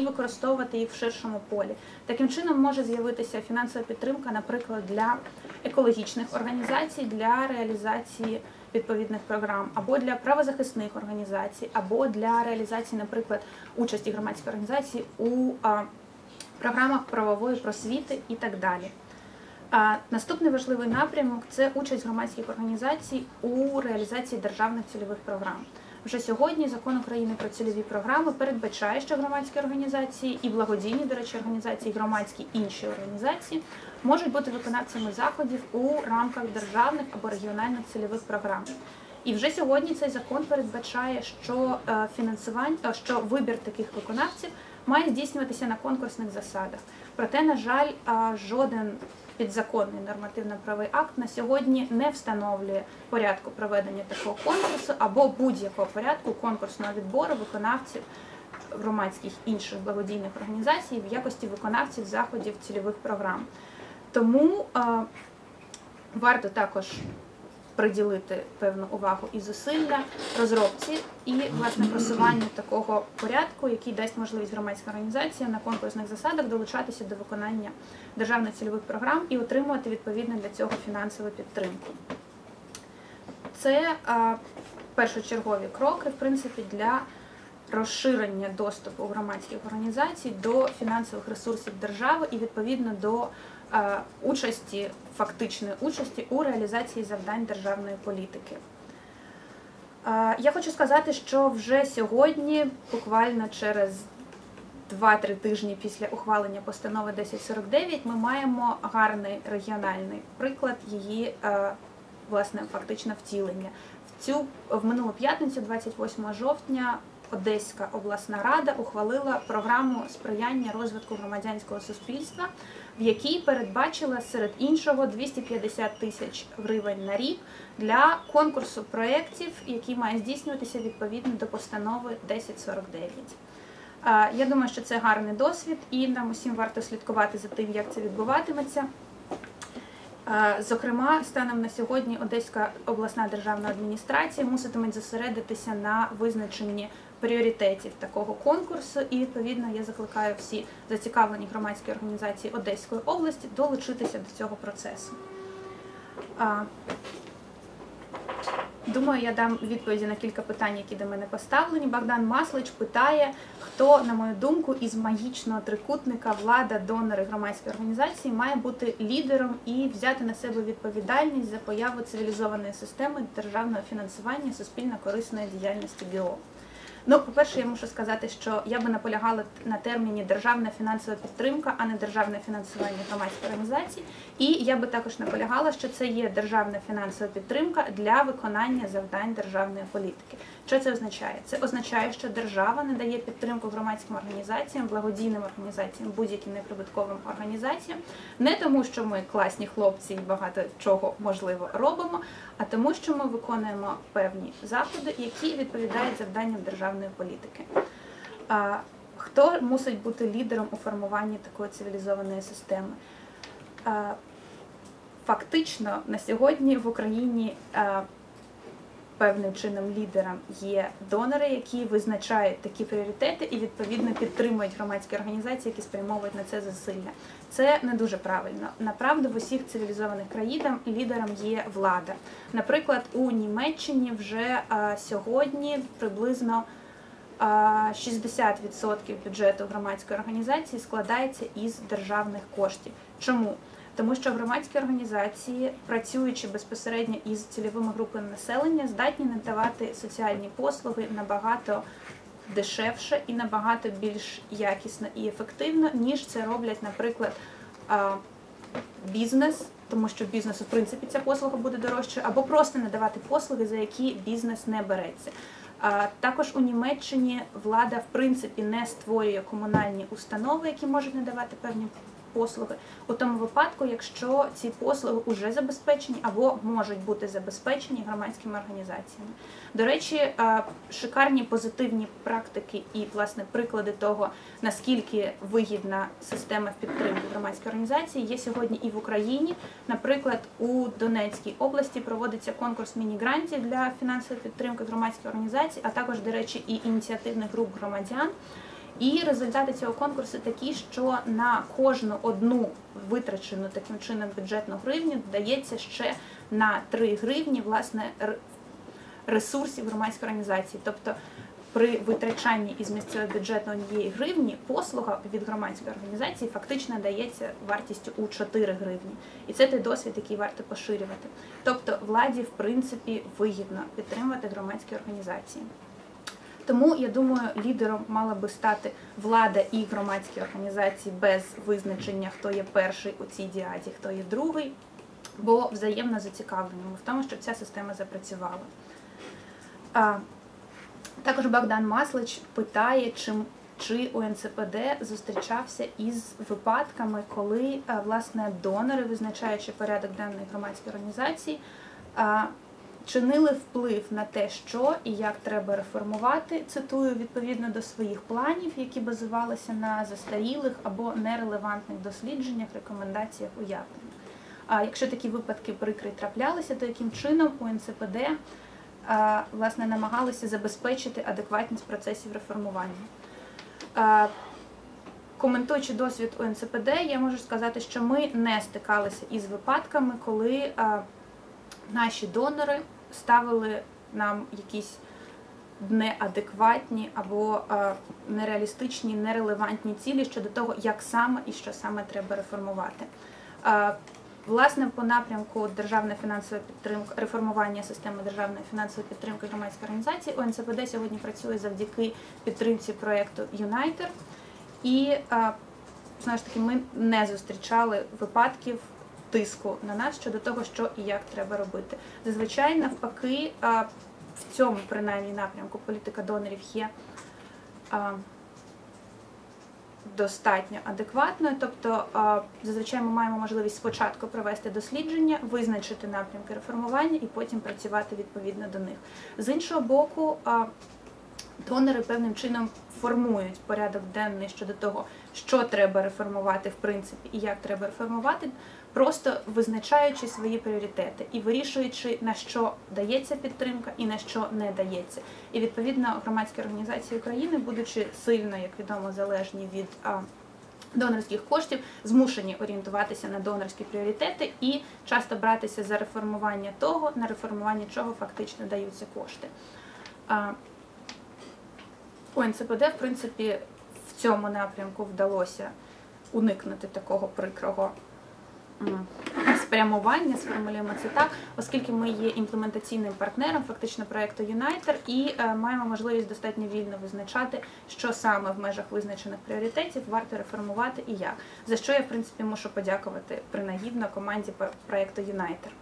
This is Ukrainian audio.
і використовувати їх в ширшому полі. Таким чином може з'явитися фінансова підтримка, наприклад, для екологічних організацій, для реалізації відповідних програм, або для правозахисних організацій, або для реалізації, наприклад, участі громадських організацій у програмах правової просвіти і так далі. Наступний важливий напрямок це участь громадських організацій у реалізації державних цільових програм. Вже сьогодні закон України про цільові програми передбачає, що громадські організації і благодійні, до речі, організації, і громадські інші організації можуть бути виконавцями заходів у рамках державних або регіональних цільових програм. І вже сьогодні цей закон передбачає, що е, фінансування, е, що вибір таких виконавців має здійснюватися на конкурсних засадах. Проте, на жаль, жоден підзаконний нормативно-правовий акт на сьогодні не встановлює порядку проведення такого конкурсу або будь-якого порядку конкурсного відбору виконавців громадських інших благодійних організацій в якості виконавців заходів цільових програм. Тому варто також приділити певну увагу і зусилля розробці і власне просуванню такого порядку, який дасть можливість громадським організаціям на конкурсних засадах долучатися до виконання державних цільових програм і отримувати відповідно для цього фінансову підтримку. Це а, першочергові кроки, в принципі, для розширення доступу громадських організацій до фінансових ресурсів держави і відповідно до е, участі, фактичної участі у реалізації завдань державної політики. Е, Я хочу сказати, що вже сьогодні, буквально через 2-3 тижні після ухвалення постанови 1049, ми маємо гарний регіональний приклад її е, власне фактично втілення. В цю в минулу п'ятницю, 28 жовтня, Одеська обласна рада ухвалила програму сприяння розвитку громадянського суспільства, в якій передбачила серед іншого 250 тисяч гривень на рік для конкурсу проєктів, який має здійснюватися відповідно до постанови 1049. Е, Я думаю, що це гарний досвід, і нам усім варто слідкувати за тим, як це відбуватиметься. Е, Зокрема, станом на сьогодні Одеська обласна державна адміністрація муситиме зосередитися на визначенні пріоритетів такого конкурсу, і відповідно я закликаю всі зацікавлені громадські організації Одеської області долучитися до цього процесу. Думаю, я дам відповіді на кілька питань, які до мене поставлені. Богдан Маслич питає, хто, на мою думку, із магічного трикутника влада, донори громадської організації має бути лідером і взяти на себе відповідальність за появу цивілізованої системи державного фінансування суспільно-корисної діяльності ГО. Ну, по-перше, я мушу сказати, що я би наполягала на терміні державна фінансова підтримка, а не державне фінансування громадських організації. І я би також наполягала, що це є державна фінансова підтримка для виконання завдань державної політики. Що це означає? Це означає, що держава надає підтримку громадським організаціям, благодійним організаціям, будь-яким неприбутковим організаціям, не тому, що ми класні хлопці і багато чого можливо робимо, а тому, що ми виконуємо певні заходи, які відповідають завданням державної політики. Хто мусить бути лідером у формуванні такої цивілізованої системи? Фактично на сьогодні в Україні певним чином лідером є донори, які визначають такі пріоритети і відповідно підтримують громадські організації, які спрямовують на це зусилля. Це не дуже правильно. Направду в усіх цивілізованих країнах лідером є влада. Наприклад, у Німеччині вже а, сьогодні приблизно а, 60% бюджету громадської організації складається із державних коштів. Чому? Тому що громадські організації, працюючи безпосередньо із цільовими групами населення, здатні надавати соціальні послуги набагато дешевше і набагато більш якісно і ефективно, ніж це роблять, наприклад, бізнес, тому що бізнесу в принципі ця послуга буде дорожче, або просто надавати послуги, за які бізнес не береться. Також у Німеччині влада в принципі не створює комунальні установи, які можуть надавати певні послуги у тому випадку, якщо ці послуги вже забезпечені або можуть бути забезпечені громадськими організаціями. До речі, е, шикарні позитивні практики і власне приклади того, наскільки вигідна система в підтримці громадської організації, є сьогодні і в Україні. Наприклад, у Донецькій області проводиться конкурс міні-грантів для фінансової підтримки громадських організацій, а також, до речі, і ініціативних груп громадян. І результати цього конкурсу такі, що на кожну одну витрачену таким чином бюджетну гривню додається ще на 3 гривні власне ресурсів громадської організації. Тобто при витрачанні із місцевого бюджету однієї гривні послуга від громадської організації фактично дається вартістю у 4 гривні. І це той досвід, який варто поширювати. Тобто владі, в принципі, вигідно підтримувати громадські організації. Тому я думаю, лідером мала би стати влада і громадські організації без визначення, хто є перший у цій діаді, хто є другий, бо взаємно зацікавленими в тому, щоб ця система запрацювала. А, також Богдан Маслич питає, чи, чи УНЦПД зустрічався із випадками, коли власне донори, визначаючи порядок денної громадської організації, чинили вплив на те, що і як треба реформувати. Цитую відповідно до своїх планів, які базувалися на застарілих або нерелевантних дослідженнях, рекомендаціях уявлень. А якщо такі випадки прикри траплялися, то яким чином УНЦПД а, власне намагалися забезпечити адекватність процесів реформування? А, Коментуючи досвід УНЦПД, я можу сказати, що ми не стикалися із випадками, коли а, наші донори ставили нам якісь неадекватні або нереалістичні, нерелевантні цілі щодо того, як саме і що саме треба реформувати. А, Власне, по напрямку державна фінансова підтримка, реформування системи державної фінансової підтримки громадської організації ОНЦПД сьогодні працює завдяки підтримці проєкту Юнайтер. І а, знову ж таки, ми не зустрічали випадків тиску на нас щодо того, що і як треба робити. Зазвичай, навпаки, в цьому принаймні напрямку політика донорів є достатньо адекватною. Тобто, зазвичай ми маємо можливість спочатку провести дослідження, визначити напрямки реформування і потім працювати відповідно до них. З іншого боку, донори певним чином формують порядок денний щодо того, що треба реформувати в принципі і як треба реформувати, просто визначаючи свої пріоритети і вирішуючи на що дається підтримка і на що не дається. І відповідно громадські організації України, будучи сильно, як відомо, залежні від донорських коштів, змушені орієнтуватися на донорські пріоритети і часто братися за реформування того, на реформування чого фактично даються кошти. А, УНЦПД, в принципі, в цьому напрямку вдалося уникнути такого прикрого спрямування, сформулюємо це так, оскільки ми є імплементаційним партнером фактично проекту Юнайтер і е, маємо можливість достатньо вільно визначати, що саме в межах визначених пріоритетів варто реформувати і як. За що я в принципі мушу подякувати принагідно команді проекту Юнайтер.